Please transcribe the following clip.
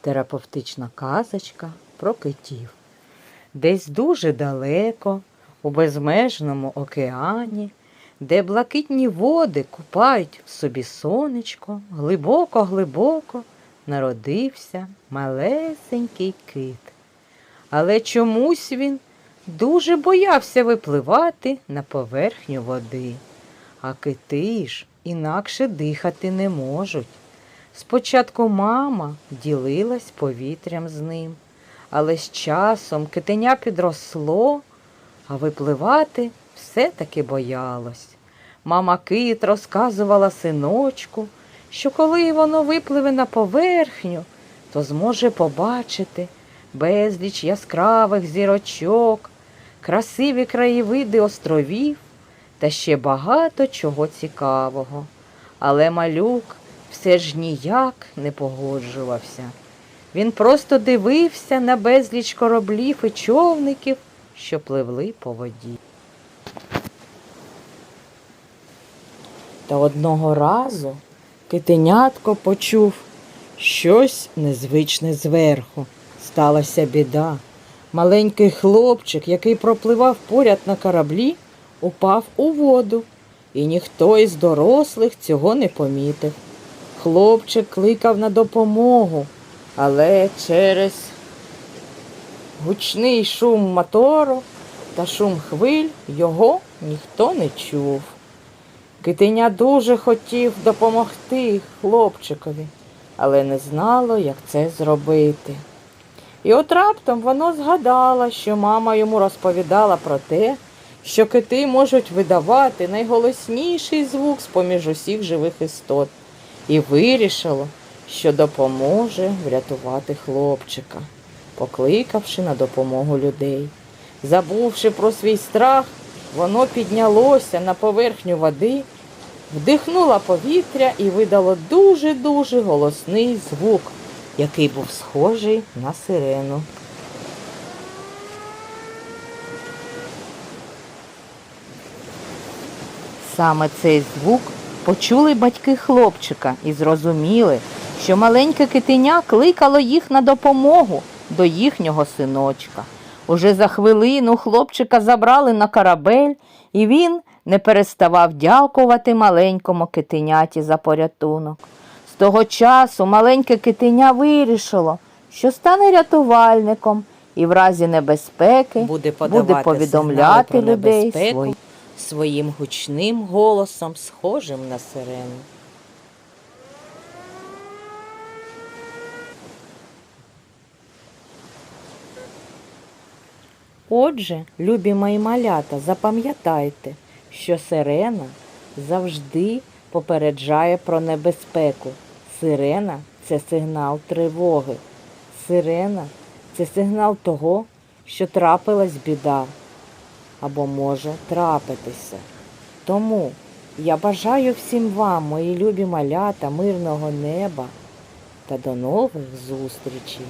терапевтична казочка про китів. Десь дуже далеко, у безмежному океані, де блакитні води купають в собі сонечко, глибоко-глибоко народився малесенький кит. Але чомусь він дуже боявся випливати на поверхню води. А кити ж інакше дихати не можуть. Спочатку мама ділилась повітрям з ним, але з часом китеня підросло, а випливати все-таки боялось. Мама кит розказувала синочку, що коли воно випливе на поверхню, то зможе побачити безліч яскравих зірочок, красиві краєвиди островів та ще багато чого цікавого. Але малюк все ж ніяк не погоджувався. Він просто дивився на безліч кораблів і човників, що пливли по воді. Та одного разу китенятко почув щось незвичне зверху. Сталася біда. Маленький хлопчик, який пропливав поряд на кораблі, упав у воду, і ніхто із дорослих цього не помітив. Хлопчик кликав на допомогу, але через гучний шум мотору та шум хвиль його ніхто не чув. Китеня дуже хотів допомогти хлопчикові, але не знало, як це зробити. І от раптом воно згадало, що мама йому розповідала про те, що кити можуть видавати найголосніший звук з-поміж усіх живих істот, і вирішило, що допоможе врятувати хлопчика, покликавши на допомогу людей. Забувши про свій страх, воно піднялося на поверхню води, вдихнуло повітря і видало дуже-дуже голосний звук, який був схожий на сирену. Саме цей звук почули батьки хлопчика і зрозуміли, що маленьке китеня кликало їх на допомогу до їхнього синочка. Уже за хвилину хлопчика забрали на корабель, і він не переставав дякувати маленькому китеняті за порятунок. З того часу маленьке китеня вирішило, що стане рятувальником і в разі небезпеки буде, буде повідомляти людей свої. Своїм гучним голосом, схожим на сирену. Отже, любі мої малята, запам'ятайте, що сирена завжди попереджає про небезпеку. Сирена це сигнал тривоги. Сирена це сигнал того, що трапилась біда або може трапитися. Тому я бажаю всім вам, мої любі малята, мирного неба та до нових зустрічей.